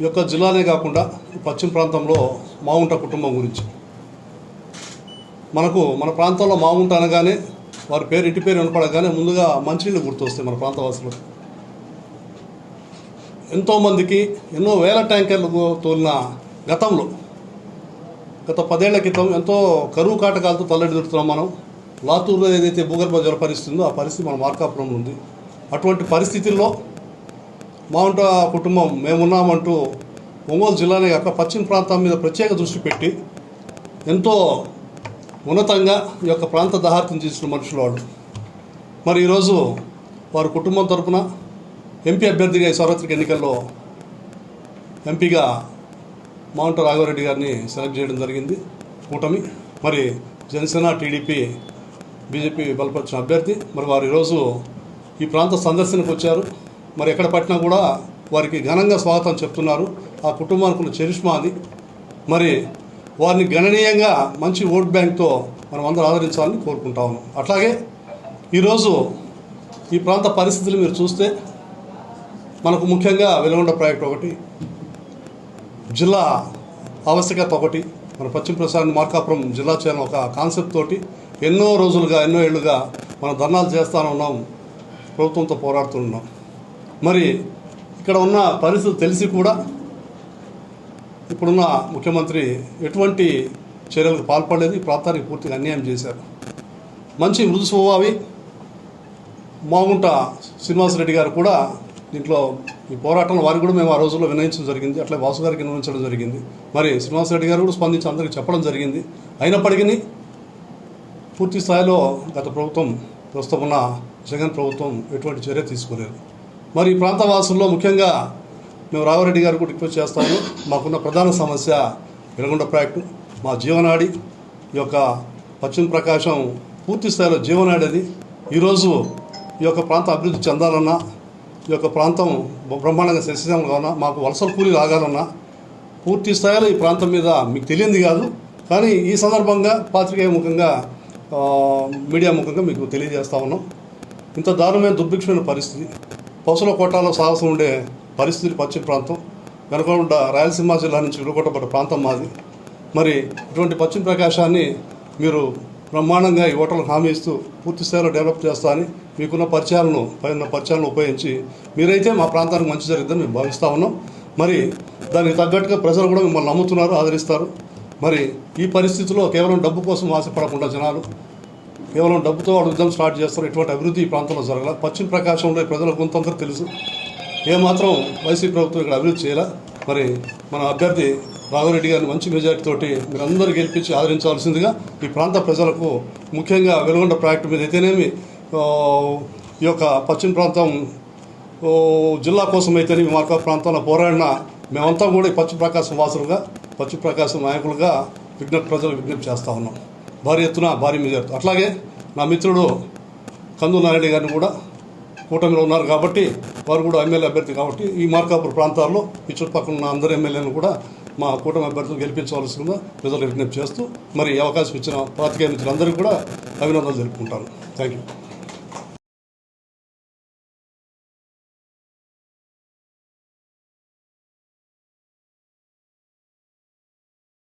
ఈ యొక్క జిల్లానే కాకుండా ఈ పశ్చిమ ప్రాంతంలో మావుంట కుటుంబం గురించి. మనకు మన ప్రాంతంలో మావుంట అనగానే వారి పేరు ఇంటి పేరు వినపడగానే ముందుగా మంచినీళ్ళు గుర్తొస్తాయి మన ప్రాంతవాసులకు. ఎంతోమందికి ఎన్నో వేల ట్యాంకర్లు తోలిన గతంలో గత పదేళ్ళ క్రితం ఎంతో కరువు కాటకాలతో తల్లడిదుడుతున్నాం మనం. లాతూరులో ఏదైతే భూగర్భ జల పరిస్థితి ఉందో ఆ పరిస్థితి మన మార్కాపురంలో ఉంది. అటువంటి పరిస్థితుల్లో మావుంట కుటుంబం మేమున్నామంటూ ఒంగోలు జిల్లానే కాక పశ్చిమ ప్రాంతం మీద ప్రత్యేక దృష్టి పెట్టి ఎంతో ఉన్నతంగా ఈ యొక్క ప్రాంత దహార్తం చేసిన మనుషులు వాళ్ళు. మరి ఈరోజు వారి కుటుంబం తరపున ఎంపీ అభ్యర్థిగా ఈ సార్వత్రిక ఎన్నికల్లో ఎంపీగా మాంట రాఘవరెడ్డి గారిని సెలెక్ట్ చేయడం జరిగింది కూటమి. మరి జనసేన టీడీపీ బీజేపీ బలపరిచిన అభ్యర్థి. మరి వారు ఈరోజు ఈ ప్రాంత సందర్శనకు వచ్చారు. మరి ఎక్కడ పట్టినా కూడా వారికి ఘనంగా స్వాగతం చెప్తున్నారు. ఆ కుటుంబానికి ఉన్న చరిష్మా అది మరి వారిని గణనీయంగా మంచి ఓట్ బ్యాంక్తో మనం అందరూ ఆదరించాలని కోరుకుంటా ఉన్నాం. అట్లాగే ఈరోజు ఈ ప్రాంత పరిస్థితులు మీరు చూస్తే మనకు ముఖ్యంగా వెలుగొండ ప్రాజెక్ట్ ఒకటి జిల్లా ఆవశ్యకత ఒకటి మన పశ్చిమ ప్రసాద్ మార్కాపురం జిల్లా చేయాలని ఒక కాన్సెప్ట్ తోటి ఎన్నో రోజులుగా ఎన్నో ఏళ్ళుగా మనం ధర్నాలు చేస్తానే ఉన్నాం ప్రభుత్వంతో పోరాడుతున్నాం మరి ఇక్కడ ఉన్న పరిస్థితి తెలిసి కూడా ఇప్పుడున్న ముఖ్యమంత్రి ఎటువంటి చర్యలకు పాల్పడలేదు. ఈ ప్రాంతానికి పూర్తిగా అన్యాయం చేశారు. మంచి మృదు స్వభావి మాగుంట శ్రీనివాసరెడ్డి గారు కూడా దీంట్లో ఈ పోరాటంలో వారికి కూడా మేము ఆ రోజుల్లో వినయించడం జరిగింది. అట్లా వాసు గారికి వినయించడం జరిగింది. మరి శ్రీనివాసరెడ్డి గారు కూడా స్పందించి అందరికీ చెప్పడం జరిగింది. అయినప్పటికీ పూర్తి స్థాయిలో గత ప్రభుత్వం ప్రస్తుతం ఉన్న జగన్ ప్రభుత్వం ఎటువంటి చర్య తీసుకోలేదు. మరి ఈ ప్రాంత వాసుల్లో ముఖ్యంగా మేము రాఘవరెడ్డి గారు కూడా రిక్వెస్ట్ చేస్తాము మాకున్న ప్రధాన సమస్య వెలుగొండ ప్రాజెక్టు. మా జీవనాడి ఈ యొక్క పశ్చిమ ప్రకాశం పూర్తి స్థాయిలో జీవనాడి అది ఈరోజు ఈ యొక్క ప్రాంతం అభివృద్ధి చెందాలన్నా ఈ యొక్క ప్రాంతం బ్రహ్మాండంగా సస్యశ్యామం కావాలన్నా మాకు వలసల కూలీ రాగాలన్నా పూర్తి స్థాయిలో ఈ ప్రాంతం మీద మీకు తెలియంది కాదు. కానీ ఈ సందర్భంగా పాత్రికేయ ముఖంగా మీడియా ముఖంగా మీకు తెలియజేస్తా ఉన్నాం. ఇంత దారుణమైన దుర్భిక్షమైన పరిస్థితి. పసుల కోటాలో సాహసం ఉండే పరిస్థితి పశ్చిమ ప్రాంతం వెనకొండ రాయలసీమ జిల్లా నుంచి విడగొట్టబడ్డ ప్రాంతం మాది. మరి ఇటువంటి పశ్చిమ ప్రకాశాన్ని మీరు బ్రహ్మాండంగా ఈ ఓటర్లకు హామీ ఇస్తూ పూర్తి స్థాయిలో డెవలప్ చేస్తా అని మీకున్న పరిచయాలను పైన పరిచయాలను ఉపయోగించి మీరైతే మా ప్రాంతానికి మంచి జరిగిద్దని మేము భావిస్తా ఉన్నాం. మరి దానికి తగ్గట్టుగా ప్రజలు కూడా మిమ్మల్ని నమ్ముతున్నారు ఆదరిస్తారు. మరి ఈ పరిస్థితిలో కేవలం డబ్బు కోసం ఆశపడకుండా జనాలు కేవలం డబ్బుతో వాడు స్టార్ట్ చేస్తారు. ఎటువంటి అభివృద్ధి ఈ ప్రాంతంలో జరగల. పశ్చిమ ప్రకాశంలో ఈ ప్రజలకు కొంతంత తెలుసు ఏమాత్రం వైసీపీ ప్రభుత్వం ఇక్కడ అభివృద్ధి చేయాల. మరి మన అభ్యర్థి రాఘవరెడ్డి గారిని మంచి మెజార్టీ తోటి మీరందరూ గెలిపించి ఆదరించాల్సిందిగా ఈ ప్రాంత ప్రజలకు ముఖ్యంగా వెలుగొండ ప్రాజెక్టు మీద అయితేనేమి ఈ యొక్క పశ్చిమ ప్రాంతం జిల్లా కోసం అయితేనే మార్కా ప్రాంతంలో పోరాడిన మేమంతా కూడా ఈ పశ్చిమ ప్రకాశం వాసులుగా పశ్చిమ ప్రకాశం నాయకులుగా విజ్ఞప్తి ప్రజలు విజ్ఞప్తి చేస్తూ ఉన్నాం. భారీ ఎత్తున భారీ మెజార్టీ అట్లాగే నా మిత్రుడు కందు నారాయణ గారిని కూడా కూటమిలో ఉన్నారు కాబట్టి వారు కూడా ఎమ్మెల్యే అభ్యర్థి కాబట్టి ఈ మార్కాపురం ప్రాంతాల్లో ఈ చుట్టుపక్కల ఉన్న అందరు ఎమ్మెల్యేలను కూడా మా కూటమి అభ్యర్థులు గెలిపించవలసిందిగా ప్రజలు విజ్ఞప్తి చేస్తూ మరి అవకాశం ఇచ్చిన పాతికేయ మిత్రులందరికీ కూడా అభినందనలు తెలుపుకుంటాను. Thank you